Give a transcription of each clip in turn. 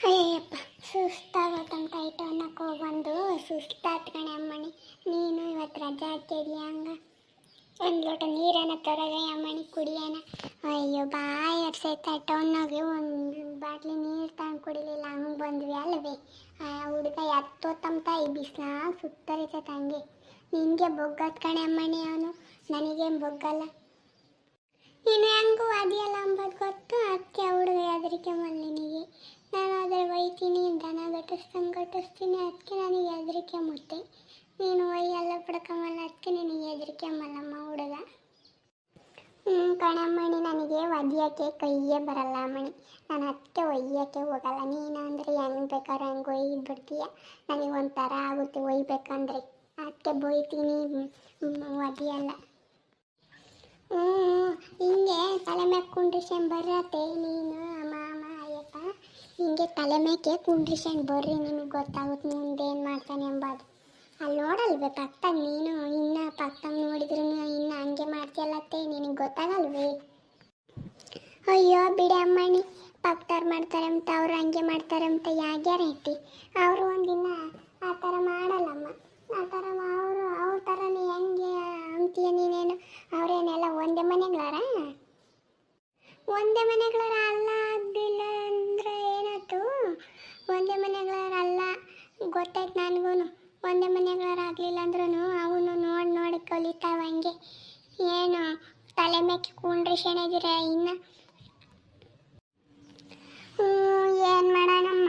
ಅಯ್ಯಪ್ಪ ಸುಸ್ತಾಗತ್ತಂತ ಅನ್ನಕ್ಕೆ ಬಂದು ಸುಸ್ತಾತ್ ಕಣೆ ಅಮ್ಮಣಿ. ನೀನು ಇವತ್ತು ರಜಾ ಹಾಕಿದ್ಯಾ ಹಂಗ? ಒಂದು ಲೋಟ ನೀರನ್ನ ತೊರಗೈ ಅಮ್ಮಣಿ ಕುಡಿಯೋಣ ಅಯ್ಯೋ, ಬಾಯಿ ಅಡ್ಸೈತ ಟೌನ್ನಾಗೆ ಒಂದು ಬಾಟ್ಲಿ ನೀರು ತಂದು ಕುಡಿಲಿಲ್ಲ. ಹಂಗೆ ಬಂದ್ವಿ ಅಲ್ವೇ? ಆ ಹುಡುಗ ಎತ್ತೋತಂತ ಈ ಬಿಸಿಲಾಗ ಸುತ್ತರಿತೈತೆ ತಂಗಿ ನಿನಗೆ ಬೊಗ್ಗತ್ ಕಣೆ ಅಮ್ಮಣಿ ಅವನು. ನನಗೇನು ಬೊಗ್ಗಲ್ಲ. ನೀನು ಹೆಂಗೂ ಅದಿಯಲ್ಲ ಅಂಬದು ಗೊತ್ತು. ಅದಕ್ಕೆ ಹುಡುಗ ಹೆದರಿಕೆ ನಿನಗೆ. ನಾನು ಅದ್ರ ಒಯ್ತೀನಿ, ದನ ಗಟ್ಟಿಸ್ದಂಗೆ ಘಟಿಸ್ತೀನಿ ಅದಕ್ಕೆ ನನಗೆ ಹೆದರಿಕೆ ಮುತ್ತೆ. ನೀನು ಒಯ್ಯೆಲ್ಲ ಬಿಡ್ಕೊಂಬಲ್ಲ ಅದಕ್ಕೆ ನಿನಗೆ ಹೆದರಿಕೆ ಮಲ್ಲಮ್ಮ ಹುಡುಗ. ಹ್ಞೂ ಕಣಮ್ಮಣಿ, ನನಗೆ ಒದಿಯೋಕ್ಕೆ ಕೈಯೇ ಬರಲ್ಲ ಮಣಿ. ನಾನು ಅದಕ್ಕೆ ಒಯ್ಯೋಕ್ಕೆ ಹೋಗಲ್ಲ. ನೀನು ಅಂದರೆ ಹೆಂಗೆ ಬೇಕಾದ್ರೆ ಹಂಗೆ ಒಯ್ದು ಬಿಡ್ತೀಯ ನನಗೆ ಒಂಥರ ಆಗುತ್ತೆ ಒಯ್ಬೇಕಂದ್ರೆ. ಅದಕ್ಕೆ ಬೊಯ್ತೀನಿ ಒದಿಯಲ್ಲ. ಹ್ಞೂ ಹಿಂಗೆ ತಲೆ ಮ್ಯಾಗ ಕುಂಡ್ರಿಸ್ಕೊಂಡ್ ಬರತ್ತೆ ನೀನು? ಹಿಂಗೆ ತಲೆ ಮೇಕೆ ಕುಂಡ್ರಿಸ್ಕೊಂಡು ಬರ್ರಿ ನಿಮಗೆ ಗೊತ್ತಾಗುತ್ತೆ ಮುಂದೆ ಏನು ಮಾಡ್ತಾನೆ ಎಂಬುದು. ಅಲ್ಲಿ ನೋಡಲ್ವೇ ಪಕ್ಕ ನೀನು, ಇನ್ನು ಪಕ್ಕ ನೋಡಿದ್ರು ಇನ್ನು ಹಂಗೆ ಮಾಡ್ತೀಯಲ್ಲತ್ತೆ ನಿನಗೆ ಗೊತ್ತಾಗಲ್ವೇ? ಅಯ್ಯೋ ಬಿಡಿ ಅಮ್ಮಣ್ಣಿ ಪಕ್ದವ್ರು ಮಾಡ್ತಾರೆ ಅಂತ ಅವ್ರು ಹಂಗೆ ಮಾಡ್ತಾರೆ ಅಂತ ಯಾ ಐತಿ ಅವರು ಒಂದಿನ ಆ ಥರ ಮಾಡಲ್ಲಮ್ಮ. ಆ ಥರ ಅವರು, ಅವ್ರ ಥರನೇ ಹೆಂಗೆ ಅಂತೀಯ ನೀನೇನು? ಅವರೇನೆಲ್ಲ ಒಂದೇ ಮನೆಗಳಾರ? ಒಂದೇ ಮನೆಗಳಾರ ಅಲ್ಲ ಆಗ್ಲಿಲ್ಲ ಅಂದ್ರೆ ಏನಾಯ್ತು ಅಲ್ಲ ಗೊತ್ತಾಯ್ತು ನನಗೂ ಒಂದೇ ಮನೆಗಳಾರ ಆಗಲಿಲ್ಲ ಅಂದ್ರೂ ಅವನು ನೋಡಿ ನೋಡಿ ಕಲಿತಾವ ಹಂಗೆ ಏನು, ತಲೆ ಮೇಕೆ ಕೂಂಡ್ರೆ ಶೆಣಗಿರ ಇನ್ನು. ಏನು ಮಾಡೋಣಮ್ಮ?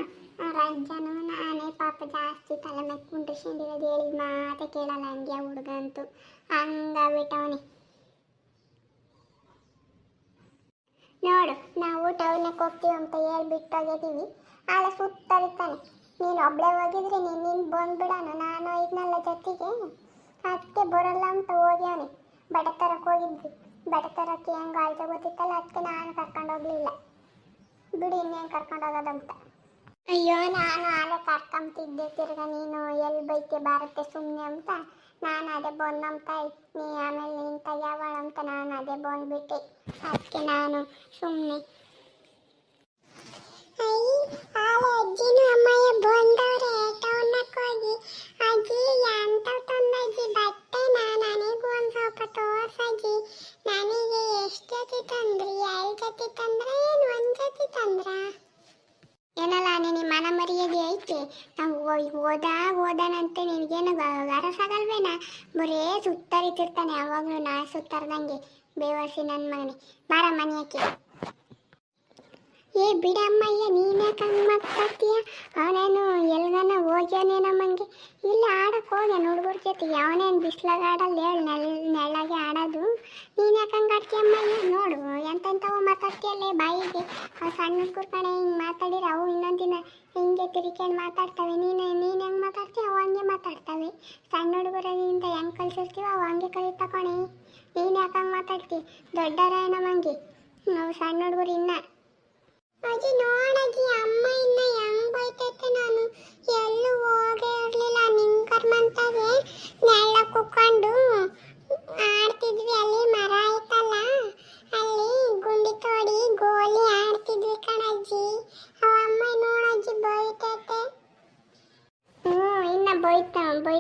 ರಂಜನು, ನಾನೇ ಪಾಪ ಜಾಸ್ತಿ ತಲೆ ಮೇಲೆ ಕುಂಡ್ರಿಸ್ಕೊಂಡಿರೋದು ಹೇಳಿದ ಮಾತೆ ಕೇಳಲ್ಲ ಹಂಗೆ ಹುಡುಗ ಅಂತೂ ಹಂಗಾಗ್ಬಿಟ್ಟವನಿ ನೋಡು, ನಾವು ಟೌನಕ್ಕೆ ಹೋಗ್ತೀವಿ ಅಂತ ಹೇಳ್ಬಿಟ್ಟು ಹೋಗಿದ್ದೀವಿ. ಆಳ ಸುತ್ತರಿತಾನೆ ನೀನು ಒಬ್ಳೆ ಹೋಗಿದ್ರೆ ನೀನು ನಿನ್ನ ಬಂದ್ಬಿಡೋಣ. ನಾನು ಇದನ್ನೆಲ್ಲ ಜೊತೆಗೆ. ಅದಕ್ಕೆ ಬರಲ್ಲ ಅಂತ ಹೋಗ್ಯವನಿ ಬಡತರಕ್ಕೆ ತರಕ್ಕೆ ಹೋಗಿದ್ವಿ. ಬಡತರಕ್ಕೆ ಹೆಂಗ್ ಆಯ್ತು ಗೊತ್ತಿತ್ತಲ್ಲ, ಅದಕ್ಕೆ ನಾನು ಕರ್ಕೊಂಡು ಹೋಗ್ಲಿಲ್ಲ. ಬಿಡಿ, ಇನ್ನೇನು ಕರ್ಕೊಂಡು ಹೋಗೋದಂತ. ಅಯ್ಯೋ, ನಾನು ಆಲೆ ಕರ್ಕೊಂತಿದ್ದೆ ತಿರ್ಗ ನೀನು ಎಲ್ಲಿ ಬೈಕೆ ಬಾರತ್ತೆ ಸುಮ್ಮನೆ ಅಂತ. ನಾನು ಅದೇ ಬಂದಂತ ನೀ ಆಮೇಲೆ ನೀನು ತೆಗ್ಯಾವಳ ಅಂತ ನಾನು ಅದೇ ಬಂದ್ಬಿಟ್ಟೆ ಅದಕ್ಕೆ ನಾನು ಸುಮ್ಮನೆ ಅಜ್ಜಿನೂ ಅಮ್ಮಯ್ಯ ಬಂದವ್ರೆ ಟೌನಕ್ಕೆ ಹೋಗಿ. ಅಜ್ಜಿ ಎಂಥವು ತಂದಜ್ಜಿ ಬಟ್ಟೆ ನನಗೂ ಒಂದು ಸ್ವಲ್ಪ ತೋರ್ಸಜ್ಜಿ ನನಗೆ ಎಷ್ಟು ತಂದ್ರಿ? ಎರಡು ಜೊತೆ ತಂದ್ರ ಏನು? ಒಂದು ತಂದ್ರ? ಏನಲ್ಲ, ನೀನು ಮನ ಐತೆ. ನಾವು ಬರೇ ಸುತ್ತರಿತಿರ್ತಾನೆ, ಯಾವಾಗಲೂ ನಾ ಸುತ್ತಾರ್ದಂಗೆ. ಬೇವರ್ಸಿ ನನ್ನ ಮಗನೇ. ಬಾರ ಮನೆಯಕ್ಕೆ. ಏ ಬಿಡಮ್ಮಯ್ಯ, ನೀನೇ ಹಂಗೆ ಮಾತಾಡ್ತೀಯ ಅವನೇನು ಎಲ್ಗನ ಹೋಗ್ಯಾನೇನಮ್ಮಂಗೆ ಇಲ್ಲಿ ಆಡಕ್ಕೆ ಹೋಗ್ಯಾನ ಹುಡುಗರ ಜೊತೆ. ಅವನೇನು ಬಿಸ್ಲಾಗ ಆಡಲ್ಲ ಹೇಳಿ ನೆಲ್, ನೆಳ್ಳಗೆ ಆಡೋದು? ನೀನ್ಯಾಕೆ ಹಂಗೆ ಆಡ್ತೀಯಮ್ಮಯ್ಯ ನೋಡು, ಎಂತೆಂಥವು ಮಾತಾಡ್ತೀಯಲ್ಲೇ ಬಾಯಿಗೆ? ಆ ಸಣ್ಣ ಹುಡುಗರು ಕಣೆ ಹಿಂಗೆ ಮಾತಾಡಿದ್ರೆ ಅವು ಇನ್ನೊಂದು ದಿನ ಹಿಂಗೆ ತಿರ್ಕೊಂಡು ಮಾತಾಡ್ತವೆ. ನೀನು ನೀನು ಹೆಂಗೆ ಮಾತಾಡ್ತೀಯ? ಅವು ಹಂಗೆ ಮಾತಾಡ್ತವೆ. ಸಣ್ಣ ಹುಡುಗರಿಂದ ಹೆಂಗೆ ಕಲಿಸಿರ್ತೀವ ಅವು ಹಂಗೆ ಕಲಿತಾ ಕಣೆ. ನೀನು ಯಾಕಂಗೆ ಮಾತಾಡ್ತಿ ದೊಡ್ಡರ ನಮ್ಮಂಗೆ. ನಾವು ಸಣ್ಣ ಹುಡುಗರು ಇನ್ನ I did not.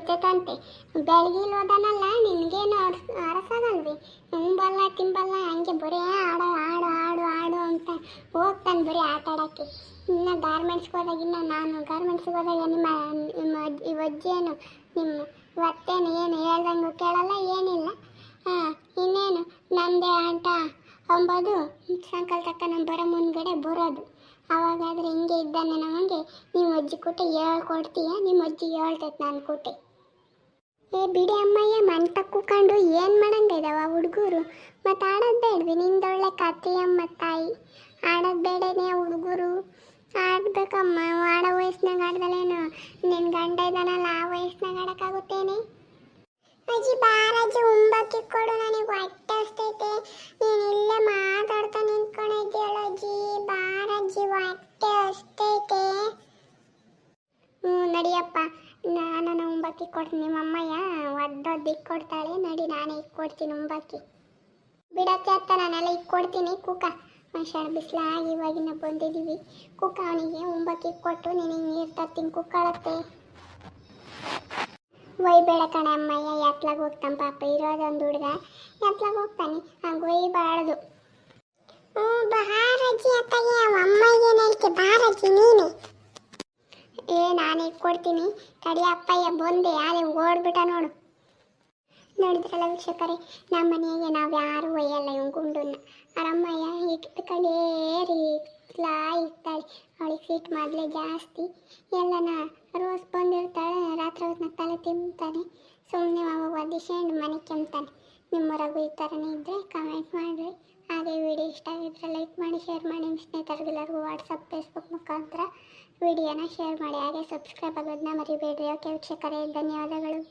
ಬೆಳಗಿನ ಬೆಳಗಿಲ್ ಹೋದನಲ್ಲ ನಿನ್ಗೇನು ಅರಸಾಗಲ್ವಿ ಉಂಬಲ್ಲ ತಿಂಬಲ್ಲ, ಹಂಗೆ ಬರೀ ಆಡ, ಆಡು ಆಡು ಆಡು ಅಂತ ಹೋಗ್ತಾನೆ ಬರೀ ಆಟ ಆಡೋಕ್ಕೆ. ಇನ್ನು ಗಾರ್ಮೆಂಟ್ಸ್ಗೆ ಹೋದಾಗ, ಇನ್ನು ನಾನು ಗಾರ್ಮೆಂಟ್ಸ್ಗೆ ಹೋದಾಗ ನಿಮ್ಮ ನಿಮ್ಮ ಅಜ್ಜಿ- ಅಜ್ಜಿಯೇನು ನಿಮ್ಮ ಇವತ್ತೇನು ಏನು ಹೇಳ್ದಂಗೂ ಕೇಳಲ್ಲ, ಏನಿಲ್ಲ. ಹಾಂ, ಇನ್ನೇನು? ನಂದೇ ಆಟ. ಅಂಬೋದು, ಸಾಯಂಕಾಲ ತಕ್ಕ ನಮ್ಮ ಬರೋ ಮುಂದ್ಗಡೆ ಬರೋದು. ಆವಾಗಾದರೆ ಹಿಂಗೆ ಇದ್ದಾನೆ ನಮಗೆ. ನಿಮ್ಮ ಅಜ್ಜಿ ಕೂಟೆ ಹೇಳ್ಕೊಡ್ತೀಯ? ನಿಮ್ಮ ಅಜ್ಜಿ ಹೇಳ್ತೈತೆ ನಾನು ಕೂಟೆ. ಏ ಬಿಡಿ ಅಮ್ಮಯ್ಯ ಮನ್ ಕಂಡು ಏನು ಮಾಡಂಗಿದವ ಹುಡುಗರು? ಮತ್ತು ಆಡೋದು ಬೇಡ್ವಿ ನಿಂದೊಳ್ಳೆ ಕತೆಯಮ್ಮ ತಾಯಿ. ಆಡೋದು ಬೇಡನೇ ಹುಡುಗರು. ಆಡ್ಬೇಕಮ್ಮ, ಆಡೋ ವಯಸ್ಸಿನಾಗ ಆಡ್ದಲೇನು ನಿನ್ನ ಗಂಡ ಇದ್ದಾನಲ್ಲ, ಆ ವಯಸ್ಸಿನಾಗ ಆಡೋಕ್ಕಾಗುತ್ತೇನೆ? ಅಜ್ಜಿ ಬಾರಜ್ಜಿ ಉಂಬಕ್ಕಿ ಕೊಡು, ನನಗೆ ಹೊಟ್ಟೆ ಹಸ್ತೈತೆ. ನೀನು ಇಲ್ಲೇ ಮಾತಾಡ್ತಾ ನಿಂತ್ಕೊಂಡಿದ್ದೀಯಲ್ಲ ಅಜ್ಜಿ. ಬಾರಜ್ಜಿ ಹೊಟ್ಟೆ ಹಸ್ತೈತೆ. ಹ್ಞೂ ನಡಿಯಪ್ಪ. ನಾನು ಕೊಟ್ಟು ಕೊಡ್ತೀನಿ ನಿಮ್ಮ ಅಮ್ಮಯ್ಯ ಒದ್ದೊದ್ದಿಕ್ಕೆ ಕೊಡ್ತಾಳೆ. ನಡಿ, ನಾನೇ ಇಕ್ಕೊಡ್ತೀನಿ ಉಂಬಾಕಿ. ಬಿಡಕ್ಕೆ ಅತ್ತ, ನಾನೆಲ್ಲ ಇಕ್ಕೊಡ್ತೀನಿ ಕೂಕ. ಮನುಷ್ಯನ ಬಿಸಿಲಾಗಿ ಇವಾಗಿನ ಬಂದಿದ್ದೀವಿ ಕುಕ್ಕ ಅವನಿಗೆ ಉಂಬಕ್ಕೆ ಕೊಟ್ಟು ನಿನಗೆ ನೀರು ತರ್ತೀನಿ. ಕುಕ್ಕಳತ್ತೆ ಒಯ್ಬೇಡ ಕಣೆ ಅಮ್ಮಯ್ಯ ಎತ್ಲಾಗ ಹೋಗ್ತಾನೆ ಪಾಪ. ಇರೋದೊಂದು ಹುಡುಗ ಎತ್ಲಾಗ ಹೋಗ್ತಾನೆ. ಹಂಗೆ ಒಯ್ಬಾರ್ದು. ಹ್ಞೂ ಬಾರಜ್ಜಿ ಅತ್ತಗೆ. ಅಮ್ಮಯ್ಯ ಹೇಳ್ತಿ ಬಾರಜಿ ನೀನೆ. ಏ, ನಾನು ಕೊಡ್ತೀನಿ. ತಡಿ ಅಪ್ಪಯ್ಯ, ಬಂದೆ. ಯಾರೇ ಓಡ್ಬಿಟ್ಟ ನೋಡು. ನೋಡಿದ್ರಲ್ಲ ವೀಕ್ಷಕರೇ, ನಮ್ಮ ಮನೆಗೆ ನಾವು ಯಾರು ಒಯ್ಯಲ್ಲ ಇವ್ ಗುಂಡನ್ನ. ಅರಮ್ಮಯ್ಯ ಇಟ್ಕೊಂಡೇ ಇತ್ಲಾ ಇರ್ತಾಳೆ. ಅವಳಿಗೆ ಫೀಟ್ ಮೊದಲೇ ಜಾಸ್ತಿ. ಎಲ್ಲನ ರೋಸ್ ಬಂದಿರ್ತಾಳೆ, ರಾತ್ರಿ ಹೊತ್ತಿನ ತಲೆ ತಿಂತಾನೆ. ಸುಮ್ಮನೆ ಅವಾಗ ಒದಿಸ್ಕೊಂಡು ಮನೆ ಕೆಮ್ತಾನೆ. ನಿಮ್ಮೂರಾಗೂ ಈ ಥರನೇ ಇದ್ದರೆ ಕಮೆಂಟ್ ಮಾಡಿರಿ. ಅದೇ ವಿಡಿಯೋ ಇಷ್ಟ ಆಗಿದ್ರೆ ಲೈಕ್ ಮಾಡಿ ಶೇರ್ ಮಾಡಿ, ನಿಮ್ಮ ಸ್ನೇಹಿತರಿಗೆಲ್ಲರಿಗೂ ವಾಟ್ಸಪ್ ಫೇಸ್ಬುಕ್ ಮುಖಾಂತರ ವಿಡಿಯೋನ ಶೇರ್ ಮಾಡಿ. ಹಾಗೆ ಸಬ್ಸ್ಕ್ರೈಬ್ ಆಗೋದನ್ನ ಮರಿಬೇಡ್ರಿ. ಓಕೆ ವೀಕ್ಷಕರೇ, ಧನ್ಯವಾದಗಳು.